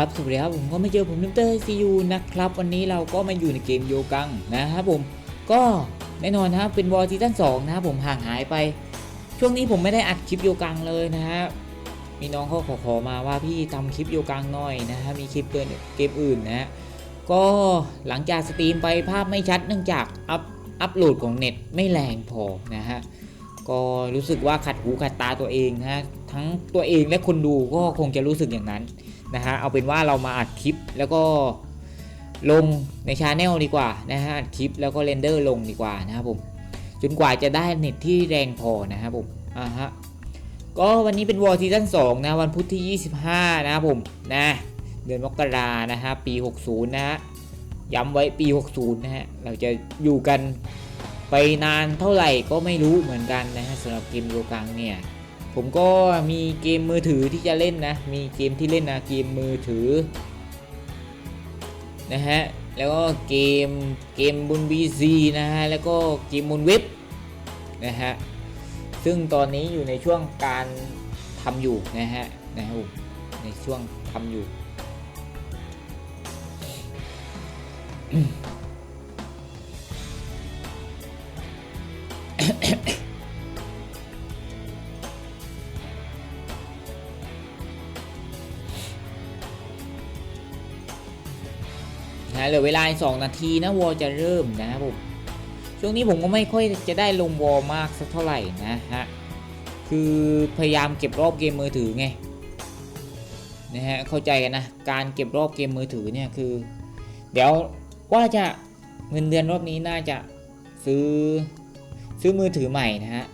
ครับสวัสดีครับผมก็มาเจอผมนิมเตอร์ซียูนะครับ วันนี้เราก็มาอยู่ในเกมโยกังนะครับผมก็แน่นอนนะครับเป็นวอลซีซั่น2นะครับผมห่างหายไป ช่วงนี้ผมไม่ได้อัดคลิปโยกังเลยนะฮะมีน้องเขาขอขอมาว่าพี่ทำคลิปโยกังหน่อยนะฮะมีคลิปเกินเกมอื่นนะฮะก็หลังจากสตรีมไปภาพไม่ชัดเนื่องจากอัพอัพโหลดของเน็ตไม่แรงพอนะฮะก็รู้สึกว่าขัดหูขัดตาตัวเองนะฮะทั้งตัวเองและคนดูก็คงจะรู้สึกอย่างนั้น นะฮะเอาเป็นว่าเรามาอัดคลิปแล้วก็ลงในชาแนลดีกว่านะฮะอัดคลิปแล้วก็เรนเดอร์ลงดีกว่านะครับผมจนกว่าจะได้เน็ตที่แรงพอนะครับผมอ่าฮะก็วันนี้เป็นวอร์ซีซั่น2นะวันพุธที่ 25 นะครับผมนะเดือนมกรานะฮะปี 60 นะฮะย้ำไว้ปี 60 นะฮะเราจะอยู่กันไปนานเท่าไหร่ก็ไม่รู้เหมือนกันนะฮะสำหรับเกมโยกังเนี่ย ผมก็มีเกมมือถือที่จะเล่นนะ มีเกมที่เล่นนะเกมมือถือนะฮะ แล้วก็เกมเกมบน PC นะฮะ แล้วก็เกมบนเว็บนะฮะ ซึ่งตอนนี้อยู่ในช่วงการทำอยู่นะฮะนะครับในช่วงทำอยู่ นะเหลือเวลาอีก2นาทีนะวอลจะเริ่มนะครับผมช่วงนี้ผมก็ไม่ค่อยจะได้ลงวอลมากสักเท่าไหร่นะฮะคือพยายามเก็บรอบเกมมือถือไงนะฮะเข้าใจกันนะการเก็บรอบเกมมือถือเนี่ยคือ เดี๋ยวว่าจะเงินเดือนรอบนี้น่าจะซื้อซื้อมือถือใหม่นะฮะ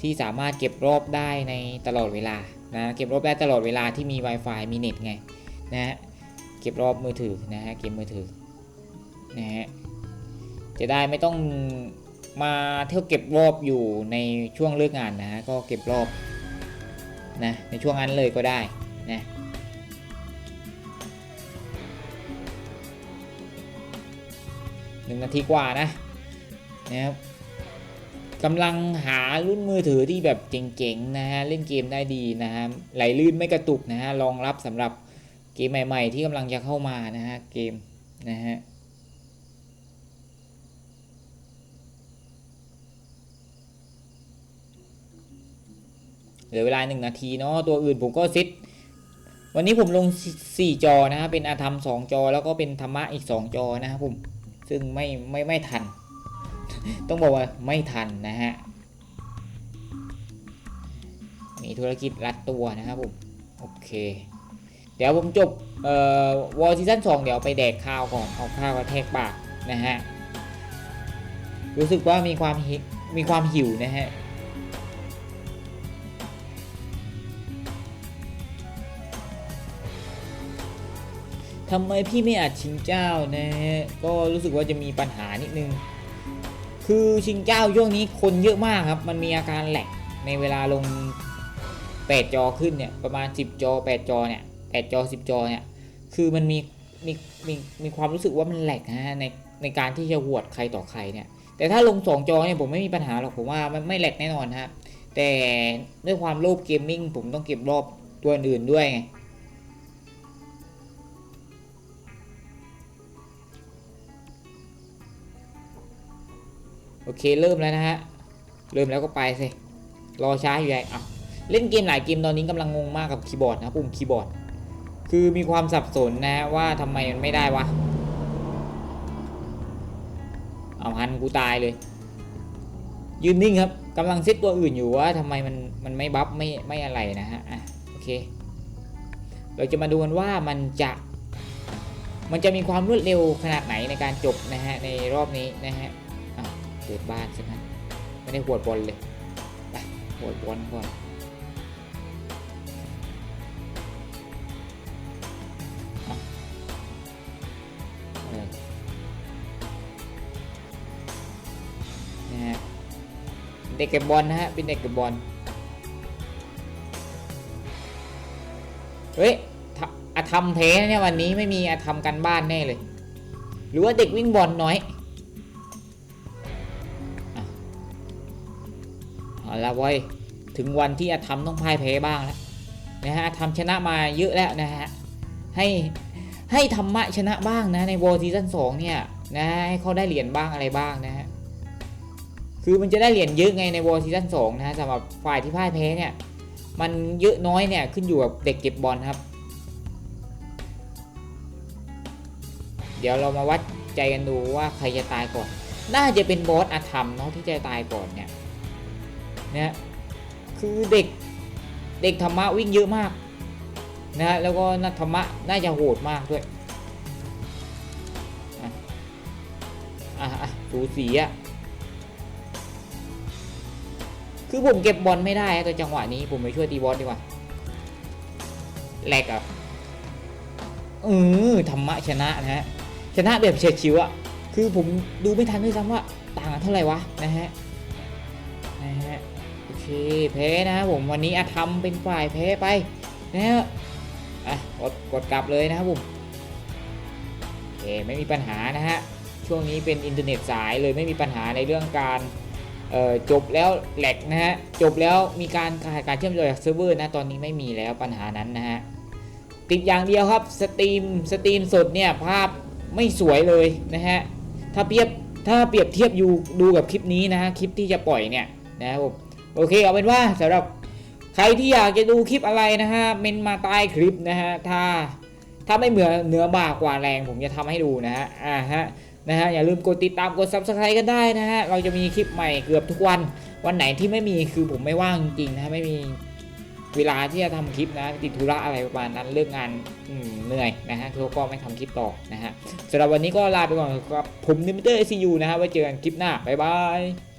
ที่สามารถเก็บรอบได้ในตลอดเวลานะเก็บรอบได้ตลอดเวลาที่มี Wi-Fi มีเน็ตไงนะฮะเก็บรอบมือถือนะฮะเกมมือถือ นะฮะจะได้ไม่ต้องมาเที่ยวเก็บรอบอยู่ในช่วงเลิกงานนะฮะก็เก็บรอบนะในช่วงนั้นเลยก็ได้นะหนึ่งนาทีกว่านะนะครับกำลังหารุ่นมือถือที่แบบเจ๋งๆนะฮะเล่นเกมได้ดีนะฮะไหลลื่นไม่กระตุกนะฮะรองรับสำหรับเกมใหม่ ๆ ที่กำลังจะเข้ามานะฮะเกมนะฮะ เหลือเวลา 1 นาทีเนาะตัวอื่นผมก็ซิดวันนี้ผมลง 4 จอนะครับเป็นอาธรรม 2 จอ แล้วก็เป็นธรรมะอีก 2 จอนะครับผมซึ่งไม่ไม่ไม่ทัน ต้องบอกว่าไม่ทันนะฮะมีธุรกิจรัดตัวนะครับผมโอเค เดี๋ยวผมจบเอ่อวอลซีซั่น2เดี๋ยวไปแดกข้าวก่อนเอาข้าวกระแทกปากนะฮะรู้สึกว่ามีความมีความหิวนะฮะ ทำไมพี่ไม่อัดชิงเจ้านะฮะก็รู้สึกว่าจะมีปัญหานิดนึง คือชิงเจ้าช่วงนี้คนเยอะมากครับ มันมีอาการแหลกในเวลาลง 8 จอขึ้นเนี่ยประมาณ 10 จอ 8 จอเนี่ย8จอ 10 จอเนี่ยคือมันมีมีมีมีความรู้สึกว่ามันแหลกนะฮะในในการที่จะหวดใครต่อใครเนี่ย แต่ถ้าลง 2 จอเนี่ยผมไม่มีปัญหาหรอกผมว่ามันไม่แหลกแน่นอนฮะแต่ด้วยความโลภเกมมิ่งผมต้องเก็บรอบตัวอื่นด้วยไง อเคเริ่มแล้วนะฮะ เริ่มแล้วก็ไปสิ รอช้าอยู่ใหญ่อะเล่นเกมหลายเกมตอนนี้กำลังงงมากกับคีย์บอร์ดนะปุ่มคีย์บอร์ด คือมีความสับสนนะฮะว่าทำไมมันไม่ได้วะ เอาฮันกูตายเลย ยืนนิ่งครับกำลังเซตตัวอื่นอยู่ว่าทำไมมันมันไม่บัฟไม่ไม่อะไรนะฮะอะโอเค เราจะมาดูกันว่ามันจะมันจะมีความรวดเร็วขนาดไหนในการจบนะฮะในรอบนี้นะฮะ เปิดบ้านใช่ไหมไม่ได้หวดบอลเลยไปหวดบอลก่อนเนะฮะเด็กเก็บบอลนะฮะเป็นเด็กเก็บบอลเฮ้ยอาธรรมเทนะเนี่ยวันนี้ไม่มีอาธรรมกันบ้านแน่เลย หรือว่าเด็กวิ่งบอลน้อย เอาละเว้ยถึงวันที่อาธรรมต้องพ่ายแพ้บ้างแล้วนะฮะอาธรรมชนะมาเยอะแล้วนะฮะให้ให้ธรรมะชนะบ้างนะในวอร์ซีซั่นสองเนี่ยนะให้เขาได้เหรียญบ้างอะไรบ้างนะฮะคือมันจะได้เหรียญเยอะไงในวอร์ซีซั่นสองนะฮะสำหรับฝ่ายที่พ่ายแพ้เนี่ยมันเยอะน้อยเนี่ยขึ้นอยู่กับเด็กเก็บบอลครับ เดี๋ยวเรามาวัดใจกันดูว่าใครจะตายก่อน น่าจะเป็นบอสอาธรรมเนาะที่จะตายก่อนเนี่ย นะคือเด็กเด็กธรรมะวิ่งเยอะมากนะฮะแล้วก็นักธรรมะน่าจะโหดมากด้วยอะอะสูสีอะคือผมเก็บบอลไม่ได้ตัวจังหวะนี้ผมไปช่วยตีบอสดีกว่าแหลกอะเออธรรมะชนะนะฮะชนะแบบเฉียดฉิวอะคือผมดูไม่ทันด้วยซ้ำว่าต่างกันเท่าไหร่วะนะฮะนะฮะ เคแพ้นะครับผมวันนี้อาธรรมเป็นฝ่ายแพ้ไปนะฮะอะกดกดกลับเลยนะครับผมโอเคไม่มีปัญหานะฮะช่วงนี้เป็นอินเทอร์เน็ตสายเลยไม่มีปัญหาในเรื่องการจบแล้วแหลกนะฮะจบแล้วมีการขาดการเชื่อมต่อจากเซิร์ฟเวอร์นะตอนนี้ไม่มีแล้วปัญหานั้นนะฮะติดอย่างเดียวครับสตรีมสตรีมสดเนี่ยภาพไม่สวยเลยนะฮะถ้าเปรียบถ้าเปรียบเทียบอยู่ดูกับคลิปนี้นะฮะคลิปที่จะปล่อยเนี่ยนะครับผม โอเคเอาเป็นว่าสำหรับใครที่อยากจะดูคลิปอะไรนะฮะเมนมาใต้คลิปนะฮะถ้าถ้าไม่เหมือนเนื้อบากกว่าแรงผมจะทำให้ดูนะฮะอ่าฮะนะฮะอย่าลืมกดติดตามกด subscribe กันได้นะฮะเราจะมีคลิปใหม่เกือบทุกวัน วันไหนที่ไม่มีคือผมไม่ว่างจริงๆนะะไม่มีเวลาที่จะทำคลิปนะติดธุระอะไรประมาณนั้นเลิกงานเหนื่อยนะฮะเขาก็ไม่ทำคลิปต่อนะฮะสำหรับวันนี้ก็ลาไปก่อนครับผมนิมเตอร์ SCU นะฮะไว้เจอกันคลิปหน้าบ๊ายบาย